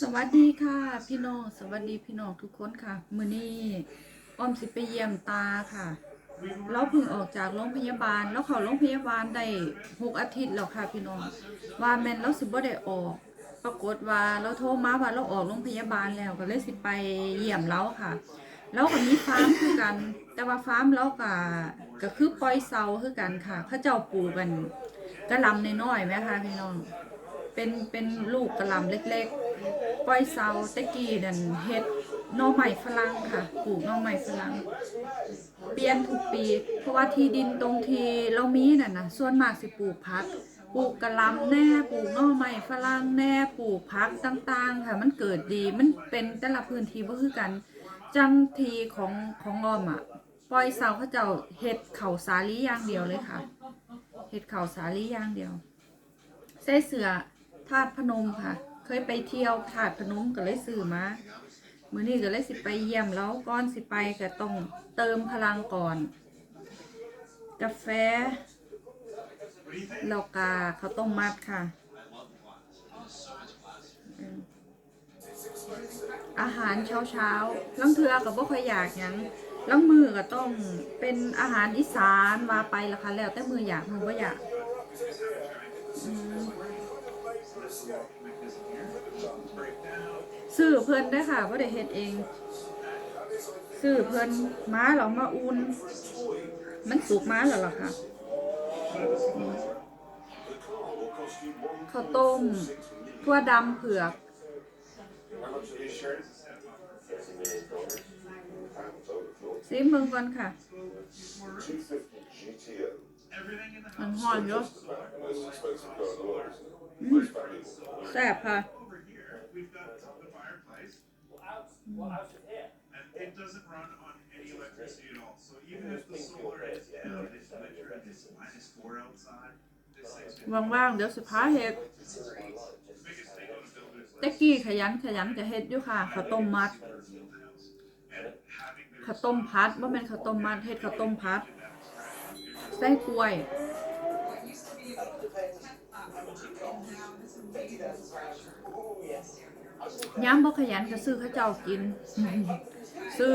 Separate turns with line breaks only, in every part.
สวัสดีค่ะ พี่น้องสวัสดีพี่น้องทุกคนค่ะ มือนี้อ้อมสิไปเยี่ยมตาค่ะ เราเพิ่งออกจากโรงพยาบาล แล้วเขาโรงพยาบาลได้หกอาทิตย์แล้วค่ะ พี่น้องว่าแมนเราสิบ่ได้ออก ปรากฏว่าเราโทรมาว่าเราออกโรงพยาบาลแล้วก็เลยสิไปเยี่ยมเราค่ะเราก็มีฟาร์มคือกัน แต่ว่าฟาร์มเราก็ก็คือปล่อยเซาคือกันค่ะเขาเจ้าปลูกกันกระลำน้อยๆไหมคะพี่น้องเป็นเป็นลูกกระลำเล็กๆ ปล่อยเซาตะกี้นั่นเฮ็ดน่อใหม่ฝรั่งค่ะปลูกน่อใหม่ฝรั่งเปลี่ยนทุกปี เพราะว่าที่ดินตรงที่เรามีน่ะนะส่วนมากสิปลูกพักปลูกกระลำแน่ปลูกน่อใหม่ฝรั่งแน่ปลูกพักต่างๆ ค่ะ มันเกิดดีมันเป็นแต่ละพื้นที่บ่คือกันจังทีของของอ้อมอะปล่อยเสาเขาเจ้าเฮ็ดเข่าสาลีอย่างเดียวเลยค่ะเฮ็ดเข่าสาลีอย่างเดียวใส่เสือธาตุพนมค่ะ เคยไปเที่ยวธาตุพนมก็เลยซื้อมามื้อนี้ก็เลยสิไปเยี่ยมแล้วก่อนสิไปก็ต้องเติมพลังก่อน กาแฟแล้วก็ข้าต้มมัดค่ะ อาหารเช้าเช้าลังเทือก็บ่ค่อยอยากหยังลังมือก็ต้องเป็นอาหารอีสานว่าไปละค่ะแล้วแต่มืออยากมือบ่อยาก ซื้อเพิ่นได้ค่ะบ่ได้เฮ็ดเอง ซื้อเพิ่นม้าเรามาอุ่นมันสุกม้าแล้วล่ะค่ะข้าวต้มทั่วดำเผือกซิมเบิ่งก่อนค่ะมันหอนเยอะแซ่บค่ะ
And it doesn't run on any electricity at all. So even if the solar is down in winter and it's minus four outside, this thing's gonna
ว่างๆเดี๋ยวสิพาเฮ็ด
biggest thing on a builder is
ตะกี้ขยันขยันจะเฮ็ดอยู่ค่ะข้าวต้มมัด
the house. And having the
ข้าวต้มพัดว่าเป็นข้าวต้มมัดเฮ็ดข้าวต้มพัด ไส้กล้วย ย้ำบ่ขยันก็ซื้อข้าวเจ้ากิน ซื้อ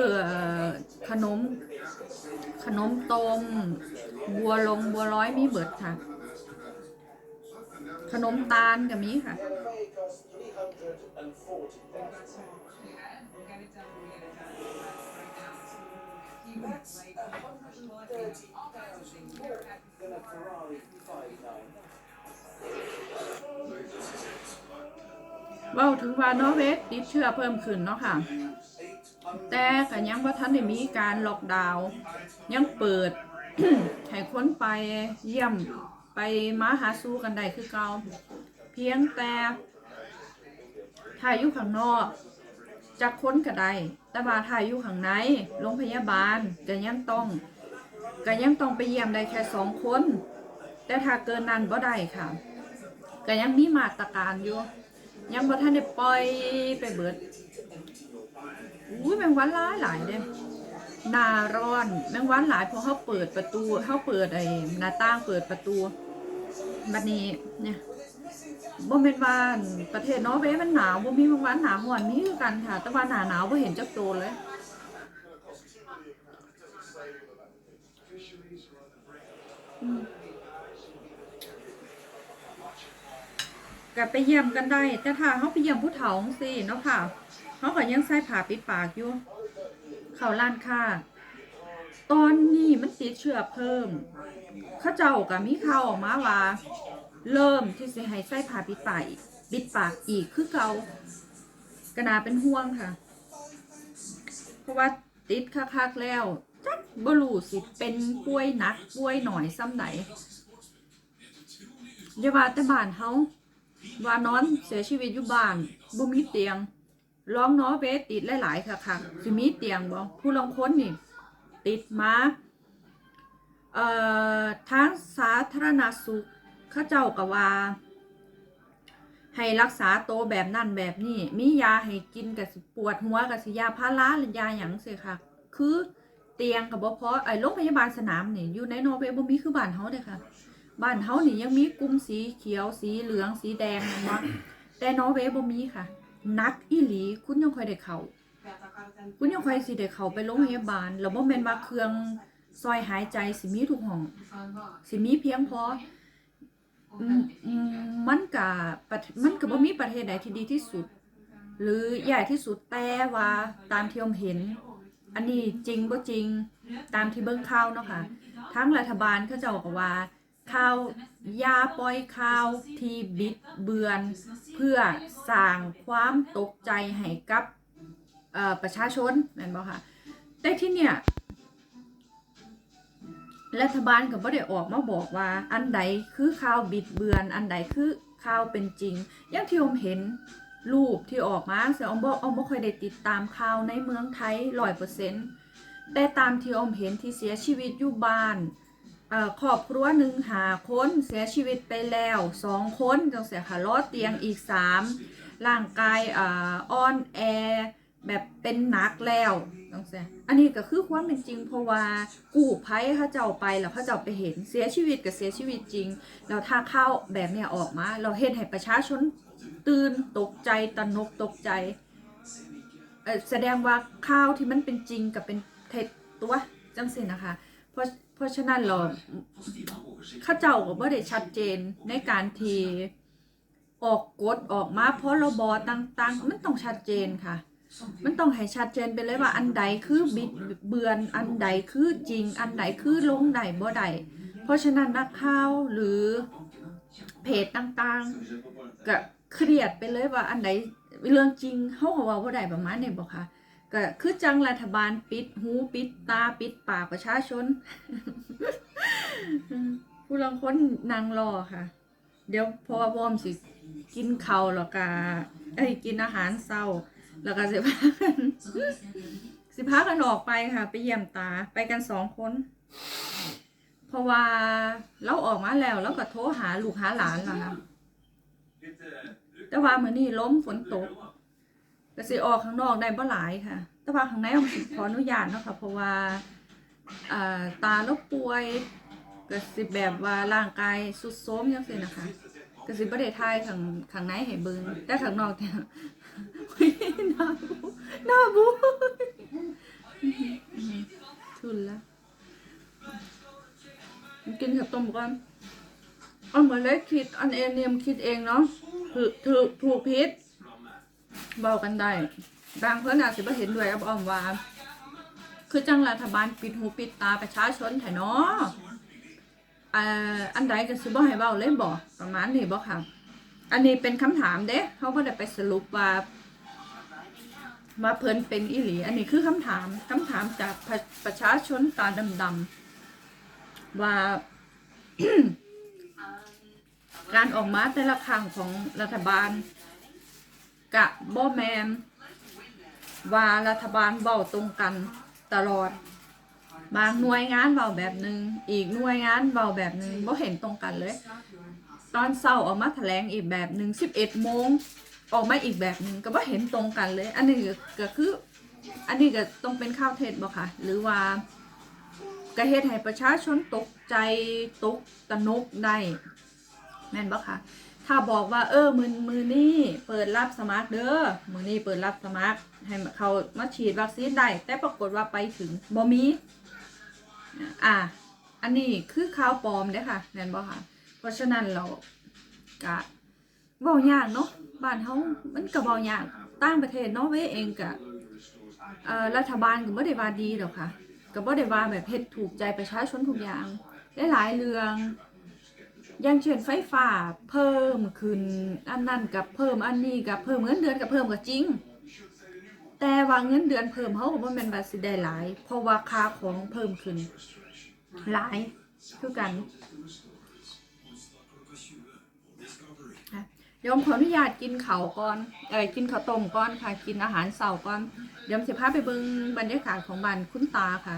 ขนม ขนมต้มบัวลงบัวร้อยมีเบิดค่ะ ขนมตาลก็มีค่ะ เว้าถึงว่านอร์เวย์ติดเชื้อเพิ่มขึ้นเนาะค่ะ แต่ก็ยังว่าท่านได้มีการล็อกดาวน์ยังเปิดให้คนไปเยี่ยมไปมาหาสู้กันได้คือเก่าเพียงแต่ถ้าอยู่ข้างนอกจะค้นก็ได้แต่ว่าถ้าอยู่ข้างในโรงพยาบาลก็ยังต้องก็ยังต้องไปเยี่ยมได้แค่สองคน แต่ถ้าเกินนั้นบ่ได้ค่ะก็ยังมีมาตรการอยู่ ยังบ่ทันได้ปล่อยไปเบิดอุ้ยแมงวันหลายหลายเด้หน้าร้อนแมงวันหลายเพราะเขาเปิดประตูเขาเปิดไอ้หน้าต่างเปิดประตูบัดนี้เนี่ยบ่แม่นว่าประเทศนอร์เวย์มันหนาวบ่มีแมงวันหนาฮ้อนมีคือกันค่ะ แต่ว่าหนาหนาวบ่เห็นจักโตวเลย ก็ไปเยี่ยมกันได้ แต่ถ้าเขาไปเยี่ยมผู้เฒ่าสิเนาะค่ะเขาก็ยังใส่ผ้าปิดปากอยู่ เขาล้านค่าตอนนี้มันติดเชื้อเพิ่มเขาเจ้าก็มีข่าวออกมาว่า เริ่มที่จะให้ใส่ผ้าปิดปากอีกปิดปากอีกคือเกากระนาเป็นห่วงค่ะ เพราะว่าติดคักๆแล้วจักบ่รู้สิเป็นป่วยหนักป่วยหน่อยซ้ำไหนอย่าว่าแต่บ้านเฮา ว่านอนเสียชีวิตอยู่บ้านบ่มีเตียง ร้องน้อเบสติดหลายๆค่ะค่ะสิมีเตียงบ่ผู้ลางค้นนี่ ติดมาเอ่อทางสาธารณสุขเขาเจ้าก็ว่า ให้รักษาโตแบบนั่นแบบนี้มียาให้กินกับสิปวดหัวกับสิยาพาราหรือยาหยังเสิค่ะ คือเตียงกับบ่พอไอ้โรงพยาบาลสนามนี่อยู่ในนอร์เวย์บ่มีคือบ้านเฮาเด้ค่ะ บ้านเฮานี่ยังมีกลุ่มสีเขียวสีเหลืองสีแดงนะวะแต่นอร์เวย์บ่มีค่ะ นักอีหลีคุณยังค่อยได้เข้าคุณยังค่อยสิได้เข้าไปโรงพยาบาลแล้วบ่แม่นว่าเครื่องซอยหายใจสิมีทุกห้องสิมีเพียงพอมันกะมันก็บ่มีประเทศใดที่ดีที่สุด หรือใหญ่ที่สุดแต่ว่าตามที่ผมเห็น อันนี้จริงบ่จริงตามที่เบิ่งข่าวเนาะค่ะ ทั้งรัฐบาลเขาเจ้าก็ว่า ข่าวอย่าปล่อยข่าวที่บิดเบือน เพื่อสร้างความตกใจให้กับประชาชนแม่นบ่ค่ะ แต่ที่เนี่ยรัฐบาลก็บ่ได้ออกมาบอกว่า อันใดคือข่าวบิดเบือน อันใดคือข่าวเป็นจริง อย่างที่ผมเห็นรูปที่ออกมาเสียอมบ่อมบ่ค่อยได้ติดตามข่าวในเมืองไทยร้อยเปอร์เซ็นต์แต่ตามที่อมเห็นที่เสียชีวิตอยู่บ้าน ครอบครัวหนึ่งหาคนเสียชีวิตไปแล้วสองคนจังเสียค่ะรอดเตียงอีกสามร่างกายอ่อนแอแบบเป็นหนักแล้วจังเสียอันนี้ก็คือความเป็นจริงเพราะว่ากู้ภัยเขาเจ้าไปแล้วเขาเจ้าไปเห็นเสียชีวิตกับเสียชีวิตจริงแล้วถ้าเข้าแบบเนี้ยออกมา เราเห็นให้ประชาชนตื่นตกใจตะนกตกใจแสดงว่าข่าวที่มันเป็นจริงกับเป็นเท็จตัวจังสินะคะเพราะ ราะฉะนั้นเราข้าเจ้าก็บ่ได้ชัดเจนในการทีออกกฎออกมาเพราะระบอต่างๆ มันต้องชัดเจนค่ะ มันต้องให้ชัดเจนไปเลยว่าอันใดคือบิดเบือนอันใดคือจริง อันใดคือลงใดบ่ใดเพราะฉะนั้นนักข่าวหรือเพจต่างๆก็เครียดไปเลยว่าอันไหนเรื่องจริงเขาก็เว่าบ่ได้ประมาณนี้บ่ค่ะ ก็คือจังรัฐบาลปิดหูปิดตาปิดปากประชาชน ผู้ลางค้นนางรอค่ะ เดี๋ยวพอวอมสิกินข้าวแล้วก็เอ้กินอาหารเช้า แล้วก็สิพากันสิพากันออกไปค่ะ ไปเยี่ยมตาไปกันสองคน เพราะว่าเราออกมาแล้วเราก็โทรหาลูกหาหลานแล้วค่ะแต่ว่าเมื้อนี้ล้มฝนตก ก็สิออกข้างนอกได้บ่หลายค่ะ แต่ว่าข้างในผมสิขออนุญาตเนาะค่ะ เพราะว่าอ่าตาเราป่วยก็สิแบบว่าร่างกายสุดโทรมจังซี่นะคะก็สิบ่ได้ทายข้างข้างในให้เบิ่งแต่ข้างนอกแต่หน้าบูหน้าบูทุนละกินข้าวต้มก่อนเอามาเล็กคิดอันเองเนียมคิดเองเนาะถูกถูกถูกพิษ เบากันได้บางเพื่อนอาจจะไม่เห็นด้วยครับอ้อมว่า คือจังรัฐบาลปิดหูปิดตาประชาชนแถเนาะอ่าอันใดก็สิบ่ให้เบาเล่นบ่ประมาณนี้บ่ค่ะ อันนี้เป็นคำถามเด้เขาก็ได้ไปสรุปว่ามาเพิ่นเป็นอีหลี อันนี้คือคำถามคำถามจากประประชาชนตาดำๆว่าการออกมาแต่ละครั้งของรัฐบาล กะบ่แมนว่ารัฐบาลเว้าตรงกันตลอด บางหน่วยงานเว้าแบบหนึ่งอีกหน่วยงานเว้าแบบหนึ่งบ่เห็นตรงกันเลย ตอนเช้าออกมาแถลงอีกแบบหนึ่งสิบเอ็ดโมงออกมาอีกแบบหนึ่งก็บ่เห็นตรงกันเลย อันนี้ก็คือ อันนี้ก็ต้องเป็นข้าวเท็จบ่ค่ะ หรือว่าก็เฮ็ดให้ประชาชนตกใจตกตะนกได้แม่นบ่ค่ะ ถ้าบอกว่าเออมือมือนี่เปิดรับสมัครเด้อมือนี่เปิดรับสมัคร ให้เขามาฉีดวัคซีนได้แต่ปรากฏว่าไปถึงบ่มีอะอันนี้คือข่าวปลอมเด้ค่ะแม่นบ่คะเพราะฉะนั้นเรากะเว้ายากเนาะบ้านเฮามันก็เว้ายากต่างประเทศนอร์เวย์เองก็เอ่อรัฐบาลก็บ่ได้ว่าดีดอกค่ะก็บ่ได้ว่าแบบเฮ็ดถูกใจประชาชนทุกอย่างหลายๆเรื่อง อย่างเช่นไฟฟ้าเพิ่มขึ้นอันนั้นกับเพิ่มอันนี้กับเพิ่มเงินเดือนกับเพิ่มก็จริง แต่ว่าเงินเดือนเพิ่มเขาก็บ่แม่นว่าสิได้หลาย เพราะว่าค่าของเพิ่มขึ้น หลายคือกันเดี๋ยวผมขออนุญาตกินข้าก่อนเอ้ยกินข้าวต้มก่อนค่ะ กินอาหารเช้าก่อน เดี๋ยวผมสิพาไปเบิ่งบรรยากาศของบ้านคุณตาค่ะ